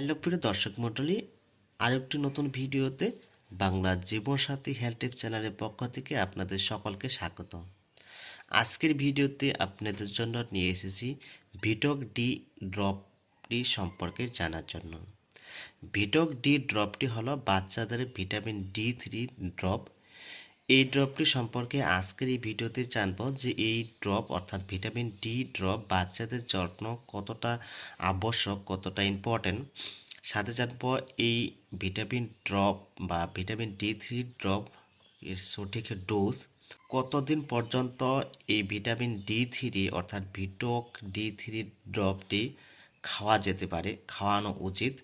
Hello প্রিয় দর্শক মণ্ডলী আরেকটি নতুন ভিডিওতে বাংলা জীবনসাথী হেলথ চ্যানেলের পক্ষ থেকে আপনাদের সকলকে স্বাগত। আজকের ভিডিওতে আপনাদের জন্য নিয়ে এসেছি ভিটক ডি ড্রপটি সম্পর্কে জানার জন্য। ভিটক ডি ড্রপটি হলো বাচ্চাদের ভিটামিন ডি থ্রি ড্রপ এই ড্রপটি সম্পর্কে আজকের এই ভিডিওতে জানব যে এই ড্রপ, অর্থাৎ ভিটামিন ডি ড্রপ, বাচ্চাদের যত্ন কতটা আবশ্যক, কতটা ইম্পর্ট্যান্ট সাথে জানব এই ভিটামিন ড্রপ বা ভিটামিন ডি থ্রি ড্রপ এর সঠিক ডোজ কতদিন পর্যন্ত এই ভিটামিন ডি থ্রি অর্থাৎ ভিটক ডি থ্রি ড্রপটি খাওয়া যেতে পারে, খাওয়ানো উচিত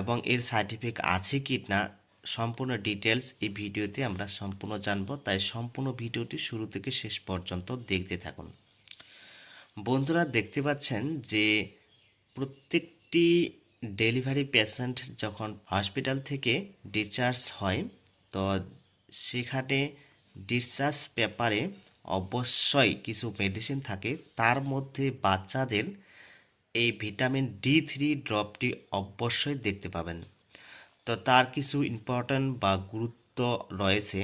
এবং এর সার্টিফিকেট আছে কি না সম্পূর্ণ ডিটেলস এই ভিডিওতে আমরা সম্পূর্ণ জানব, তাই সম্পূর্ণ ভিডিওটি শুরু থেকে শেষ পর্যন্ত দেখতে থাকুন। বন্ধুরা, দেখতে পাচ্ছেন যে প্রত্যেকটি ডেলিভারি পেশেন্ট যখন হসপিটাল থেকে ডিসচার্জ হয়, তো সেখানে ডিসচার্জ পেপারে অবশ্যই কিছু মেডিসিন থাকে। তার মধ্যে বাচ্চাদের এই ভিটামিন ডি থ্রি ড্রপটি অবশ্যই দেখতে পাবেন। তো তার কিছু ইম্পর্ট্যান্ট বা গুরুত্ব রয়েছে।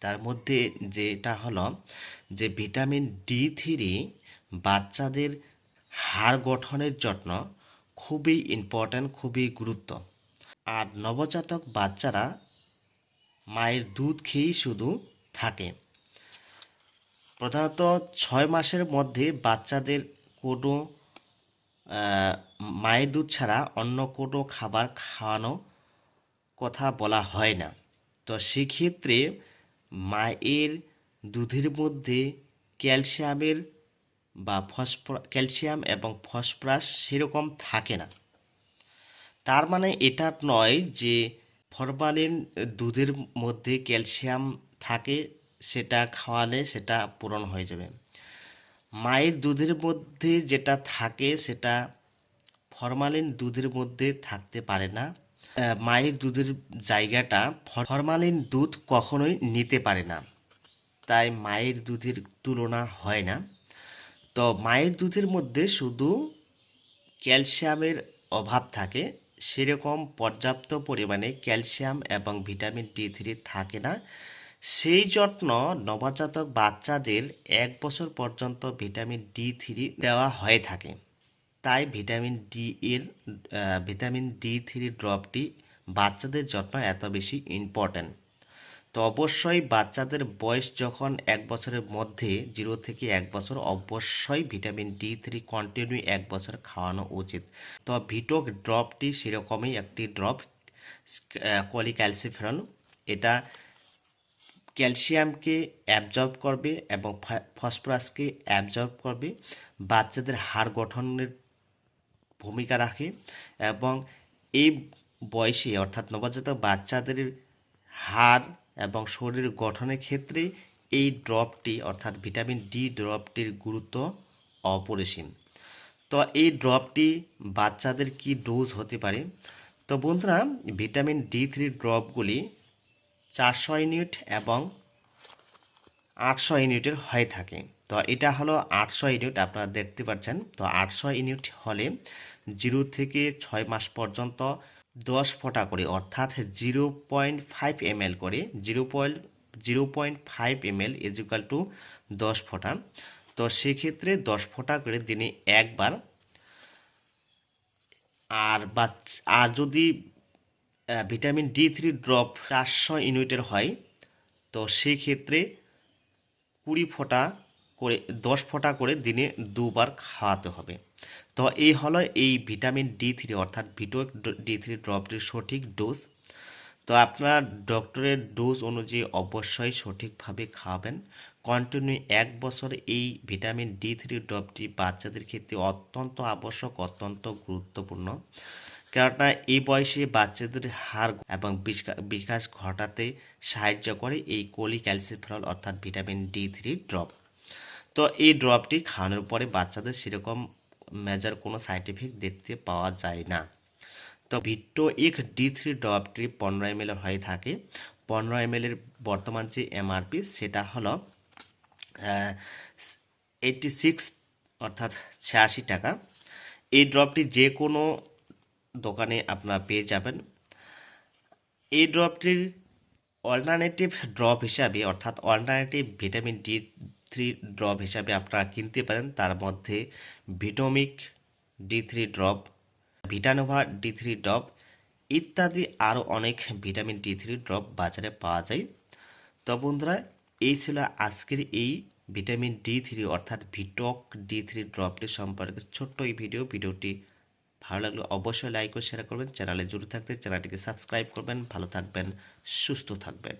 তার মধ্যে যেটা হলো যে ভিটামিন ডি থ্রি বাচ্চাদের হাড় গঠনের জন্য খুবই ইম্পর্ট্যান্ট খুবই গুরুত্ব। আর নবজাতক বাচ্চারা মায়ের দুধ খেয়েই শুধু থাকে। প্রধানত ছয় মাসের মধ্যে বাচ্চাদের কোনো মায়ের দুধ ছাড়া অন্য কোনো খাবার খাওয়ানো কথা বলা হয় না। তো সেক্ষেত্রে মায়ের দুধের মধ্যে ক্যালসিয়ামের বা ফসফর ক্যালসিয়াম এবং ফসফরাস সেরকম থাকে না। তার মানে এটা নয় যে ফরমালিন দুধের মধ্যে ক্যালসিয়াম থাকে, সেটা খাওয়ালে সেটা পূরণ হয়ে যাবে। মায়ের দুধের মধ্যে যেটা থাকে সেটা ফরমালিন দুধের মধ্যে থাকতে পারে না। মায়ের দুধের জায়গাটা ফরমালিন দুধ কখনোই নিতে পারে না। তাই মায়ের দুধের তুলনা হয় না। তো মায়ের দুধের মধ্যে শুধু ক্যালসিয়ামের অভাব থাকে, সেরকম পর্যাপ্ত পরিমাণে ক্যালসিয়াম এবং ভিটামিন ডি থ্রি থাকে না। সেই যত্ন নবজাতক বাচ্চাদের এক বছর পর্যন্ত ভিটামিন ডি থ্রি দেওয়া হয়ে থাকে। তাই ভিটামিন ডি এর ভিটামিন ডি থ্রি ড্রপটি বাচ্চাদের যত্ন এত বেশি ইম্পর্ট্যান্ট তো অবশ্যই বাচ্চাদের বয়স যখন এক বছরের মধ্যে, জিরো থেকে এক বছর, অবশ্যই ভিটামিন ডি থ্রি কন্টিনিউ এক বছর খাওয়ানো উচিত। তো ভিটোক ড্রপটি সেরকমই একটি ড্রপ কলিক্যালসিফেরন এটা ক্যালসিয়ামকে অ্যাবজর্ব করবে এবং ফসফরাসকে অ্যাবজর্ব করবে। বাচ্চাদের হাড় গঠনের ভূমিকা রাখে এবং এই বয়সে, অর্থাৎ নবজাতক বাচ্চাদের হাড় এবং শরীর গঠনের ক্ষেত্রে এই ড্রপটি, অর্থাৎ ভিটামিন ডি ড্রপটির গুরুত্ব অপরিসীম। তো এই ড্রপটি বাচ্চাদের কি ডোজ হতে পারে? তো বন্ধুরা, ভিটামিন ডি থ্রি ড্রপগুলি চারশো ইউনিট এবং আটশো ইউনিটের হয়ে থাকে। তো এটা হলো আটশো ইউনিট, আপনারা দেখতে পাচ্ছেন। তো আটশো ইউনিট হলে জিরো থেকে ছয় মাস পর্যন্ত দশ ফোঁটা করে, অর্থাৎ zero point five M L করে, zero point zero point five M L equal to দশ ফোঁটা। তো সেক্ষেত্রে দশ ফোঁটা করে দিনে একবার। আর বাচ্চা আর যদি ভিটামিন ডি থ্রি ড্রপ চারশো ইউনিটের হয়। তো সেই ক্ষেত্রে কুড়ি ফোঁটা করে, দশ ফোঁটা করে দিনে দুবার খাওয়াতে হবে। তো এই হলো এই ভিটামিন ডি থ্রি, অর্থাৎ ভিটো ডি থ্রি ড্রপটির সঠিক ডোজ। তো আপনার ডক্টরের ডোজ অনুযায়ী অবশ্যই সঠিকভাবে খাওয়াবেন। কন্টিনিউ এক বছর এই ভিটামিন ডি থ্রি ড্রপটি বাচ্চাদের ক্ষেত্রে অত্যন্ত আবশ্যক, অত্যন্ত গুরুত্বপূর্ণ। কেননা এই বয়সে বাচ্চাদের হার এবং বিকা- বিকাশ ঘটাতে সাহায্য করে এই কোলি ক্যালসিফেরল অর্থাৎ ভিটামিন ডি থ্রি ড্রপ। তো এই ড্রপটি খাওয়ানোর পরে বাচ্চাদের সেরকম মেজার কোনো সাইড এফেক্ট দেখতে পাওয়া যায় না। তো ভিট্টো এক ডি থ্রি ড্রপটি পনেরো এম হয়ে থাকে। পনেরো এম এর বর্তমান যে এমআরপি সেটা হলো এইটটি সিক্স অর্থাৎ ছিয়াশি টাকা। এই ড্রপটি যে কোনো দোকানে আপনারা পেয়ে যাবেন। এই ড্রপটির অল্টারনেটিভ ড্রপ হিসাবে, অর্থাৎ alternative vitamin D three drop হিসাবে আপনারা কিনতে পারেন। তার মধ্যে vitamin D three drop Vitanova D three drop ইত্যাদি আরও অনেক ভিটামিন ডি থ্রি ড্রপ বাজারে পাওয়া যায়। তো বন্ধুরা, এই ছিল আজকের এই ভিটামিন ডি থ্রি অর্থাৎ ভিটক ডি থ্রি ড্রপটি সম্পর্কে ছোট্ট এই ভিডিও ভিডিওটি ভালো লাগলে অবশ্যই লাইক ও শেয়ার করবেন। চ্যানেলে জুড়ে থাকতে চ্যানেলটিকে সাবস্ক্রাইব করবেন। ভালো থাকবেন, সুস্থ থাকবেন।